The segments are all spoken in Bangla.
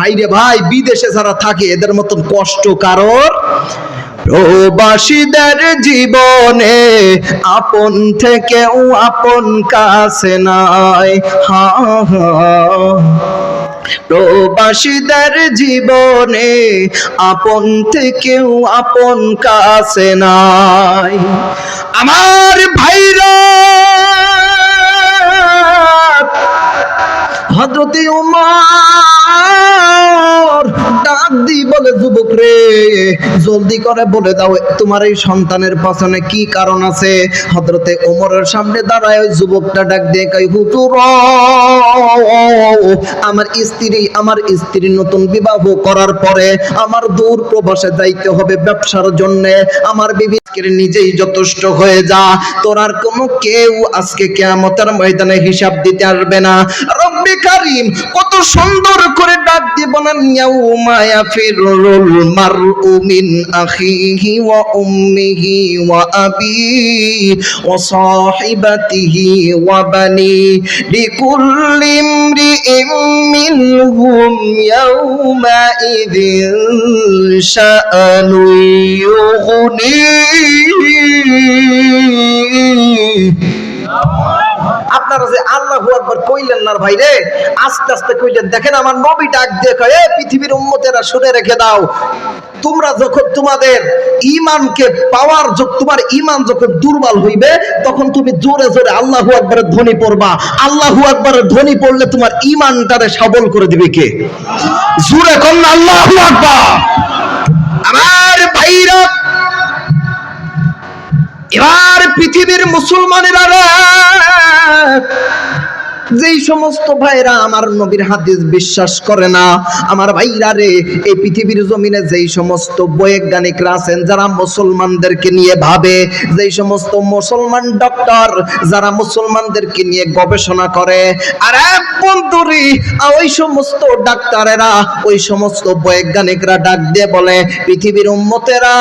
ভাইরে ভাই, বিদেশে যারা থাকে, এদের মতন কষ্ট কারোর? প্রবাসীদের জীবনে আপন থেকেও আপন কাছে নাই। হা। প্রবাসীদের জীবনে আপন থেকেও আপন কাছে নাই। আমার ভাইরা হজরতে উমর ডাক দি বলে, যুবক রে, জলদি করে বলে দাও, তোমার এই সন্তানের পাছনে কি কারণ আছে? হজরতে ওমরের সামনে দাঁড়ায় ওই যুবকটা ডাক দিয়ে কই হুজুর, আমার স্ত্রী আমার স্ত্রী নতুন বিবাহ করার পরে আমার দূর প্রবাসে যাইতে হবে ব্যবসার জন্য। আমার বিবি নিজেই যথেষ্ট হয়ে যা। তোর আর কোনো কেউ আজকে কেয়ামতের ময়দানে হিসাব দিতে আসবে না। রব্বি কারিম, কত সুন্দর করে ডাক দিয়ে বলেন يوم يفر المرء من أخيه وأمه وأبيه وصاحبته وبنيه لكل امرئ منهم يومئذ شأن يغنيه. আপনারা যে আল্লাহু আকবার কইলেন না ভাই রে আস্তে আস্তে কইলেন, দেখেন আমার নবী ডাক দিয়ে এ পৃথিবীর উম্মতেরা শুনে রেখে দাও, তোমরা যখন তোমাদের ইমানকে পাওয়ার যখন তোমার ইমান যখন দুর্বল হইবে, তখন তুমি জোরে জোরে আল্লাহু আকবারের ধ্বনি পড়বা। আল্লাহু আকবারের ধ্বনি পড়লে তোমার ইমানটারে সবল করে দিবে কে? জোরে কোন আল্লাহু আকবার। আমার ভাইরা এবার পৃথিবীর মুসলমানেরা যেই সমস্ত ভাইরা আমার নবীর হাদিস বিশ্বাস করে না, আমার ভাইরা রে, এই পৃথিবীর জমিনে যেই সমস্ত বৈজ্ঞানিকরা আছেন, যারা মুসলমানদেরকে নিয়ে ভাবে, যেই সমস্ত মুসলমান ডক্টর যারা মুসলমানদেরকে নিয়ে গবেষণা করে, আর এক বন্ধুরি ওই সমস্ত ডাক্তারেরা, ওই সমস্ত বৈজ্ঞানিকরা ডাক দিয়ে বলে, পৃথিবীর উম্মতেরা,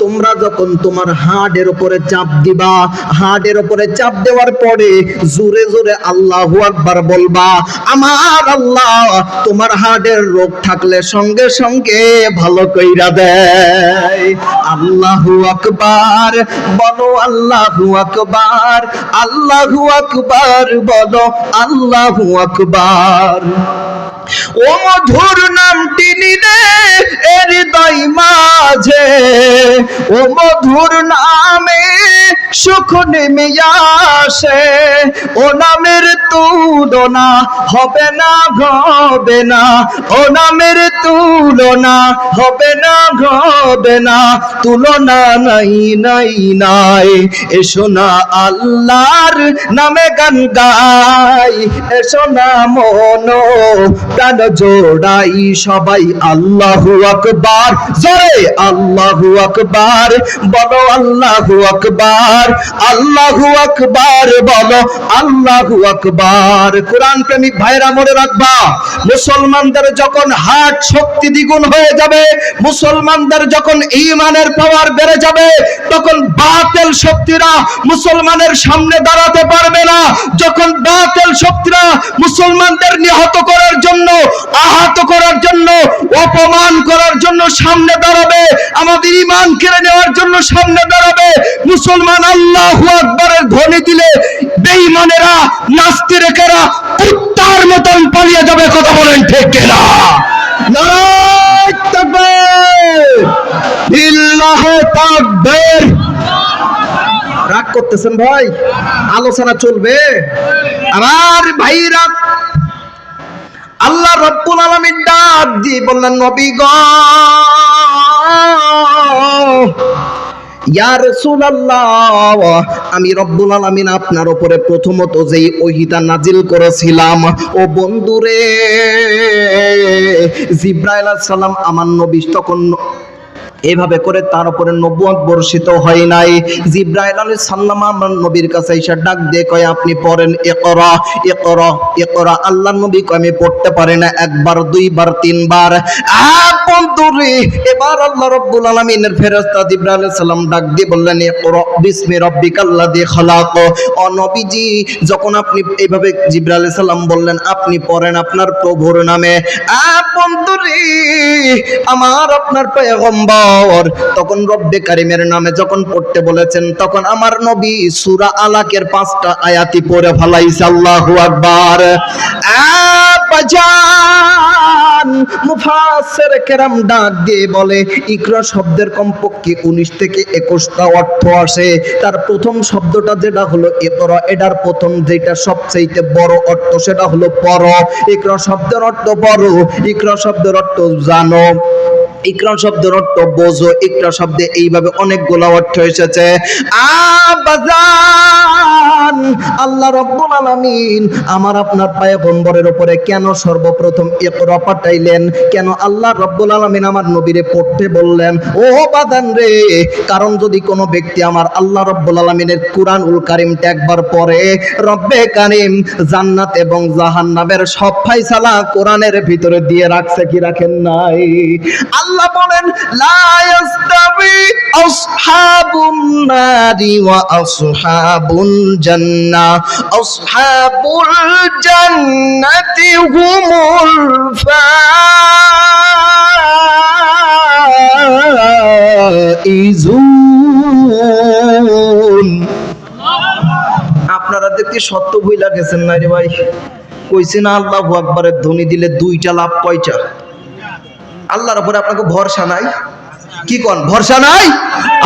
তোমরা যখন তোমার হাড়ের উপরে চাপ দিবা, হাড়ের উপরে চাপ দেওয়ার পরে জোরে জোরে আল্লাহ আকবার বলবা, আমার আল্লাহ, তোমার হাড়ের রোগ থাকলে সঙ্গে সঙ্গে ভালো কইরা দেয়। আল্লাহ আকবার, বলো আল্লাহ আকবার আল্লাহ আকবার, বলো আল্লাহু আকবার। ও মধুর নামটি নিলে হৃদয় মাঝে। ও মধুর নামে সুখ নেমে আসে। ও নামের তুলনা হবে না হবে না। ও নামের তুলনা হবে না হবে না। তুলনা নাই নাই নাই। এসো না আল্লাহর নামে গান গাই। এসো না মনো প্রাণ জোড়াই সবাই আল্লাহু আকবার। জোরে আল্লাহু আকবার, বলো আল্লাহু আকবার আল্লাহু আকবার, বলো আল্লাহু আকবার। কোরআন প্রেমিক ভাইরা মনে রাখবা, মুসলমানদের যখন হার্ট শক্তি দ্বিগুণ হয়ে যাবে, মুসলমানদের যখন ঈমানের পাওয়ার বেড়ে যাবে, তখন বাতিল শক্তিরা মুসলমানের সামনে দাঁড়াতে পারবে না। যখন বাতিল শক্তিরা মুসলমানদের নিহত করার জন্য আহত করার জন্য অপমান করার জন্য সামনে দাঁড়াবে, আমাদের ইমান কেড়ে নেওয়ার জন্য সামনে দাঁড়াবে। মুসলমান আল্লাহু আকবরের ধ্বনি দিলে বেঈমানেরা নাস্তিরেকেরা কুত্তার মতন পালিয়ে যাবে, কথা বলেন ঠিক কিনা? রাগ করতেছেন ভাই? আলোচনা চলবে। আমার ভাইরা আল্লাহ রব্বুল আলমীর ডাক দিয়ে বললেন, নবী গ আমি রব্বুল আলমিন আপনার ওপরে প্রথমত যেই ওহিতা নাজিল করেছিলাম, ও বন্ধুরে, জিব্রাইল সালাম আমার নবী তখন এভাবে করে তার উপরে নবুয়ত বর্ষিত হয় নাই। জিব্রাইল আলাইহিস সালাম আমার নবীর কাছে এসে ডাক দিয়ে কয়, আপনি পড়েন ইকরা ইকরা ইকরা। আল্লাহর নবী কয়, আমি পড়তে পারি না, একবার, দুইবার, তিনবার। এবার আল্লাহ রব্বুল সালাম ডাক দিয়ে বললেন ও নবীজি, যখন আপনি এইভাবে সালাম বললেন, আপনি পড়েন আপনার প্রভুর নামে। আমার আপনার পয়গম্বর। তখন রব্বে কারিমের নামে যখন পড়তে বলেছেন, তখন আমার নবী সূরা আলাকের পাঁচটা আয়াতি পড়ে ফেলাইছে, আল্লাহু আকবার। আবাজান মুফাসের কেরাম ডাক দিয়ে বলে, ইকরা শব্দের কমপক্ষে 19 থেকে 21টা অর্থ আসে। তার প্রথম শব্দটা যেটা হলো এতরা এটার প্রথম যেটা সবচেয়ে বড় অর্থ সেটা হলো পর। ইকরা শব্দের অর্থ বড় ইকরা শব্দের অর্থ জানো। ইকরা শব্দের অর্থ বোঝো। ইকরা শব্দে এইভাবে অনেকগুলো অর্থ এসেছে। আবাজান আল্লাহ রব্বুল আলামিন আমার আপনার পায়ে পয়গম্বরের উপরে কেন সর্বপ্রথম ইকরা পাঠাইলেন? কেন আল্লাহ রব্বুল আলামিন আমার নবীরে পড়তে বললেন? ও বাদান রে, কারণ যদি কোনো ব্যক্তি আমার আল্লাহ রব্বুল আলামিনের কুরআনুল কারীমটা একবার পড়ে, রব্বে কারীম জান্নাত এবং জাহান্নামের সব ফাইসালা কোরআনের ভিতরে দিয়ে রাখছে কি রাখেন নাই? আল্লাহ বলেন, লা আসহাবুন নারি ওয়া জান্নাহ। আসহাবুল জান্নাতি হুমুল ফাইজুন। আপনারা দেখতে সত্য ভুইলা গেছেন না রে ভাই। কইছে না, আল্লাহু আকবারের ধ্বনি দিলে দুইটা লাভ কয়টা? আল্লাহর উপরে আপনাকে ভরসা নাই? কি কোন, ভরসা নাই?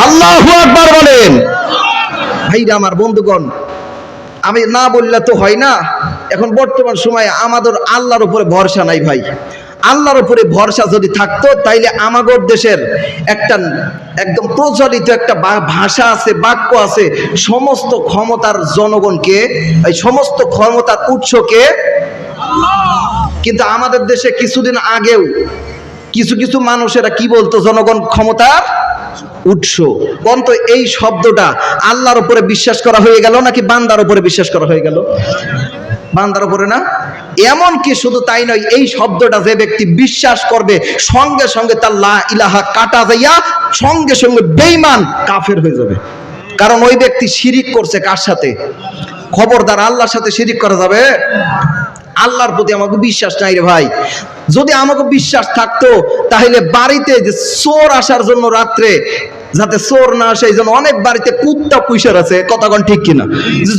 আল্লাহু আকবার বলেন। ভাইরা আমার বন্ধুগণ, আমি না বললে তো হয় না, এখন বর্তমান সময়ে আমাদের আল্লাহর উপরে ভরসা নাই ভাই। আল্লাহর উপরে ভরসা যদি থাকতো, তাইলে আমাগর দেশের একটা একদম প্রচলিত একটা ভাষা আছে, বাক্য আছে, সমস্ত ক্ষমতার জনগণকে, এই সমস্ত ক্ষমতার উৎসকে, কিন্তু আমাদের দেশে কিছুদিন আগেও কিছু কিছু মানুষেরা কি বলতো? জনগণ ক্ষমতার উৎস। বন্ত এই শব্দটা আল্লাহর উপরে বিশ্বাস করা হয়ে গেল নাকি বান্দার উপরে বিশ্বাস করা হয়ে গেল? বান্দার উপরে না? এমন কি শুধু তাই নয়, এই শব্দটা যে ব্যক্তি বিশ্বাস করবে, সঙ্গে সঙ্গে তার লা ইলাহা কাটা যাইয়া সঙ্গে সঙ্গে বেঈমান কাফের হয়ে যাবে। কারণ ওই ব্যক্তি শিরিক করছে কার সাথে? খবরদার আল্লাহর সাথে শিরিক করা যাবে? আল্লাহর প্রতি আমাকে বিশ্বাস নাই রে ভাই। যদি আমাকে বিশ্বাস থাকতো তাহলে বাড়িতে যে চোর আসার জন্য রাত্রে যাতে চোর না আসে, এই জন্য অনেক বাড়িতে কুত্তা পুইসার আছে। কথাগণ ঠিক কিনা?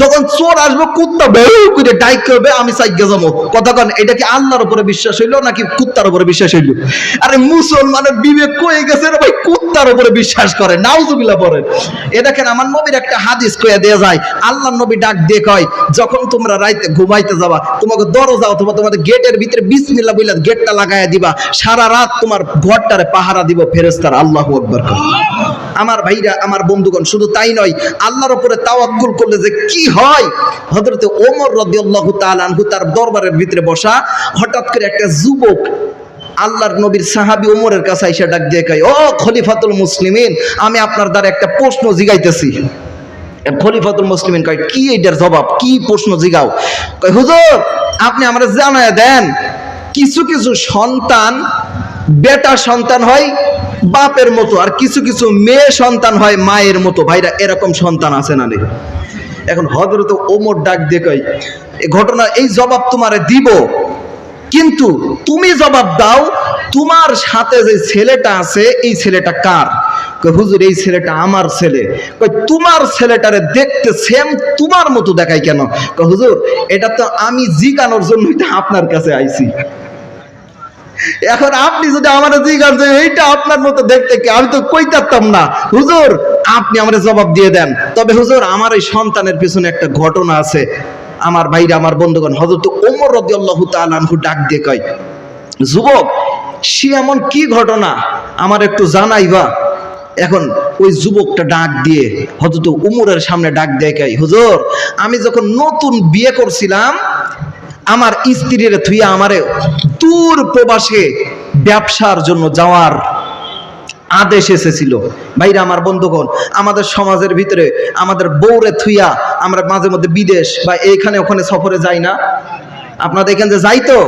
যখন চোর আসবে, কুত্তা বেউ করে ডাইক করবে, আমি সাইকে যাব। কথাগণ, এটা কি আল্লাহর উপরে বিশ্বাস হইল নাকি কুত্তার উপরে বিশ্বাস হইল? আরে মুসলমানের বিবেক কয়ে গেছে রে ভাই? কুত্তার উপরে বিশ্বাস করে, নাউজুবিল্লাহ পরে এ দেখেন, আমার নবীর একটা হাদিস কয়ে দেয়া যায়, আল্লাহর নবী ডাক দিয়ে কয়, যখন তোমরা রাইতে ঘুমাইতে যাবা, তোমাকে দরজা অথবা তোমাদের গেটের ভিতরে বিসমিল্লাহ বইলা গেটটা লাগাইয়া দিবা, সারা রাত তোমার ঘরটারে পাহারা দিব ফেরেস্তার আল্লাহু আকবার করে। আমার ভাইরা, আমার বন্ধুগণ, শুধু তাই নয়, আল্লাহর উপরে তাওয়াক্কুল করলে যে কি হয়? হযরতে ওমর রাদিয়াল্লাহু তাআলা আনহু তার দরবারের ভিতরে বসা, হঠাৎ করে একটা যুবক আল্লাহর নবীর সাহাবী ওমরের কাছে আইসা ডাক দিয়ে কয়, ও খলিফাতুল মুসলিমিন, আমি আপনার দ্বারা একটা প্রশ্ন জিগাইতেছি। খলিফাতুল মুসলিমিন কয়, কি এটার জবাব? কি প্রশ্ন জিগাও? কয়, হুজুর, আপনি আমরা জানায় দেন, কিছু কিছু সন্তান, বেটা সন্তান হয় বাপের মতো আর কিছু কিছু মেয়ে সন্তান হয় মায়ের মতো। ভাইরা, এরকম সন্তান আছে না নেই? এখন হজরত ওমর ডাক কয় এই ঘটনা এই জবাব তোমারে দিব। কিন্তু তুমি জবাব দাও, তোমার সাথে যে ছেলেটা আছে, এই ছেলেটা কার? হুজুর, এই ছেলেটা আমার ছেলে। তোমার ছেলেটারে দেখতে সেম তোমার মতো দেখাই কেন? হুজুর, এটা তো আমি জিকানোর জন্যই তো আপনার কাছে আইছি। এখন আপনি যদি আমার জিজ্ঞাসা যে এইটা আপনার মতো দেখতে কি? আমি তো কইতাম না। হুজুর, আপনি আমার জবাব দিয়ে দেন। তবে হুজুর, আমার এই সন্তানের পিছনে একটা ঘটনা আছে। আমার ভাইরা, আমার বন্ধুগণ হজরত ওমর রাদিয়াল্লাহু তাআলা আনহু ডাক দিয়ে কয়, যুবক, সে এমন কি ঘটনা? আমার একটু জানাইবা। এখন ওই যুবকটা ডাক দিয়ে হজরত উমরের সামনে ডাক দেয় কয়, হুজুর, আমি যখন নতুন বিয়ে করছিলাম, আমার স্ত্রীর থুইয়া আমারে দূর প্রবাসে ব্যবসার জন্য যাওয়ার আদেশ এসেছিল। ভাইরা, আমার বন্ধুগণ, আমাদের সমাজের ভিতরে আমাদের বউরে থুইয়া আমরা মাঝে মধ্যে বিদেশ বা এইখানে ওখানে সফরে যাই না। আপনাদের এখানে যাই তো।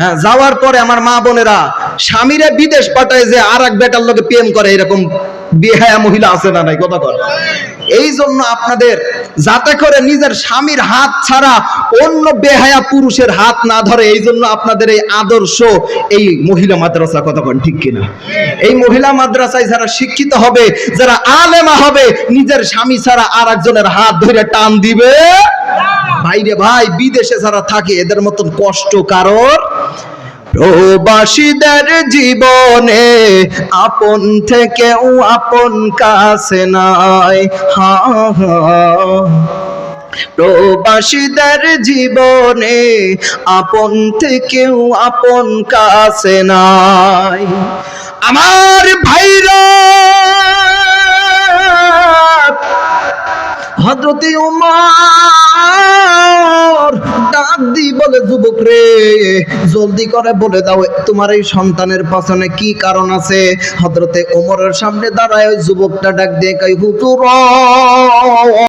হ্যাঁ যাওয়ার পরে আমার মা বোনেরা স্বামীরা বিদেশ পাঠায় যে আর এক বেটার লোকে প্রেম করে, এরকম বিহায়া মহিলা আছে না নাই, কথা কর এই জন্য আপনাদের যাতে করে নিজের স্বামীর হাত ছাড়া অন্য বেহায়া পুরুষের হাত না ধরে এই জন্য আপনাদের এই আদর্শ এই মহিলা মাদ্রাসা কন ঠিক কিনা? এই মহিলা মাদ্রাসায় যারা শিক্ষিত হবে যারা আলেমা হবে নিজের স্বামী ছাড়া আর একজনের হাত ধরে টান দিবে? ভাইরে ভাই বিদেশে যারা থাকে এদের মতন কষ্ট কারোর প্রবাসীদের জীবনে আপন থেকেও আপন কাছে নাই হা। প্রবাসীদের জীবনে আপন থেকেও আপন কাছে নাই আমার ভাইরা হজরতে উমর ডাক দি বলে, যুবক রে, জলদি করে বলে দাও, তোমার এই সন্তানের পাছনে কি কারণ আছে? হজরতে ওমরের সামনে দাঁড়ায় ওই যুবকটা ডাক দিয়ে কাই হুজুর